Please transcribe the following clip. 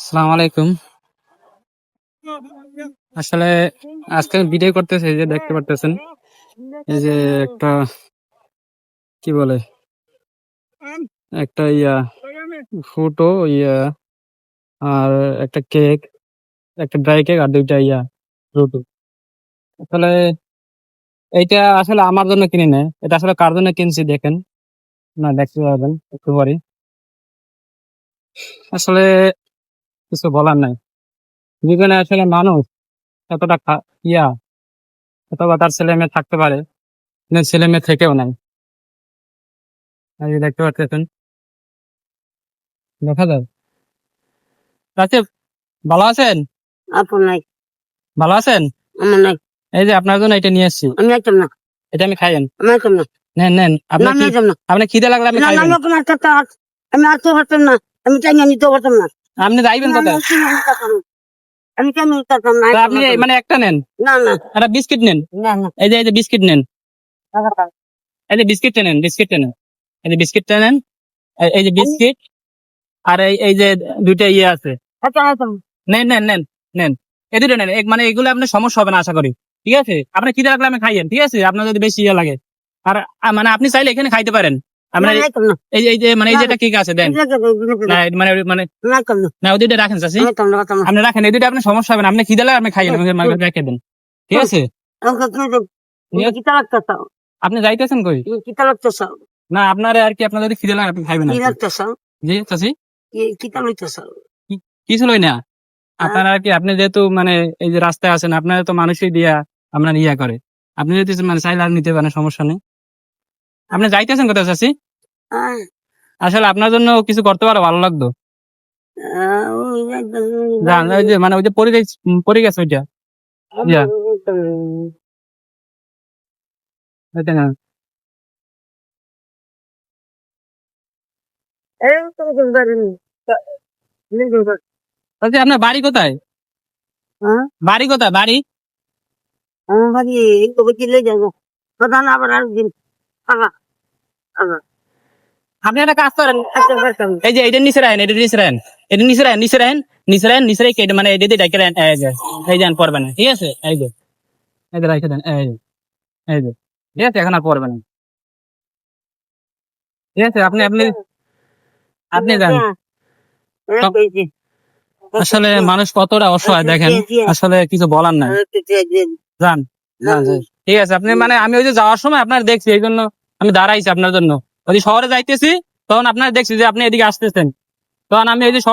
আসসালামু আলাইকুম। আসলে আজকে ভিডিও করতেছে যে দেখতে পারতেছেন, এই যে একটা কি বলে, একটা ইয়া, ফুটো ইয়া, আর একটা কেক, একটা ড্রাই কেক আর দুইটা ইয়া, রুটি। আসলে এইটা আসলে আমার জন্য কিনি না এটা আসলে কার জন্য কিনছি দেখেন, না দেখতে পারবেন, একটু পরে। আসলে কিছু বলার নাই জীবনে আসলে মানুষ এতটা ইয়া অথবা তার ছেলে মেয়ে থাকতে পারে ছেলে মেয়ে থেকেও নাই দেখতে পাচ্ছেন দেখা যায় আচ্ছা ভালো আছেন আপন নাই ভালো আছেন আমার নাই এই যে আপনার জন্য এটা নিয়ে এসেছি আমি আইতাম না এটা আমি খাইয়েন আমি না নেন নেন আপনার আমি আপনার খিদে লাগলে না খাইবেন আমি আমি আসতে পারতাম না আমি চাই না নিতে পারতাম না আপনি যাইবেন না, আমি কেন নিতে না আপনি মানে একটা নেন। না না। একটা বিস্কিট নেন। না না। এই যে এই যে বিস্কিট নেন। এই যে বিস্কিটটা নেন বিস্কিটটা নেন। এই যে বিস্কিটটা নেন এই- যে বিস্কিট আর এই এই যে দুইটা ইয়ে আছে। আচ্ছা নেন নেন নেন নেন। এই দুটো নেন। এক- মানে এগুলো আপনার সমস্যা হবে না আশা করি। ঠিক আছে? আপনার খিদে লাগলে আমি খাইয়েন ঠিক আছে? আপনার যদি বেশি ইয়ে লাগে। আর মানে আপনি চাইলে এখানে খাইতে পারেন। আপনার না, এই এই যে মানে এই যেটা আছে দেন মানে মানে ওই দুইটা রাখেন চাষি আপনি রাখেন এই দুইটা আপনার সমস্যা হবে না আপনি খিদে লাগে আপনি খাইয়েন রেখে দেন ঠিক আছে কি দেব? তুমি নিয়ে- কিতা লাগতেছাও আপনি যাইতেছেন কই তুমি কিতা লাগতেছাও না আপনার আর কি আপনার যদি খিদে লাগে আপনি খাইবেন জি চাষি কিছু লই না আপনার আর কি আপনি যেহেতু মানে এই যে রাস্তায় আছেন আপনার তো মানুষই দিয়া আপনার ইয়া করে আপনি যদি মানে চাইলে আর নিতে পারেন সমস্যা নেই আপনি যাইতেছেন কোথায় চাষি আহ, আসলে আপনার জন্য কিছু করতে পারো ভালো লাগতো। মানে ওই যে পড়ে গেছে পড়ে গেছে ওইটা। চাচি, আপনার বাড়ি কোথায়? হ্যাঁ? বাড়ি কোথায় বাড়ি? বাড়ি চলে আবার আগা আপনি একটা কাজ করেন আচ্ছা এই যে এটা নিচে রাখেন এটা নিচে রাখেন এটা নিচে রাখেন নিচে রাখেন নিচে রাখেন নিচে রেখে মানে এটা দিয়ে ডাকে এই যে এই পড়বেন না ঠিক আছে এই যে এই যে রাখে দেন এই যে এই যে ঠিক আছে এখন আর পড়বেন না ঠিক আছে আপনি আপনি আপনি যান হ্যাঁ, আসলে মানুষ কতটা অসহায় দেখেন আসলে কিছু বলার নাই হ্যাঁ। যান যান, যান। ঠিক আছে আপনি মানে আমি ওই যে যাওয়ার সময় আপনার দেখছি এই জন্য আমি দাঁড়াইছি আপনার জন্য। যদি শহরে যাইতেছি, তখন আপনার দেখছি যে আপনি এদিকে আসতেছেন। তখন আমি ওই যে শহর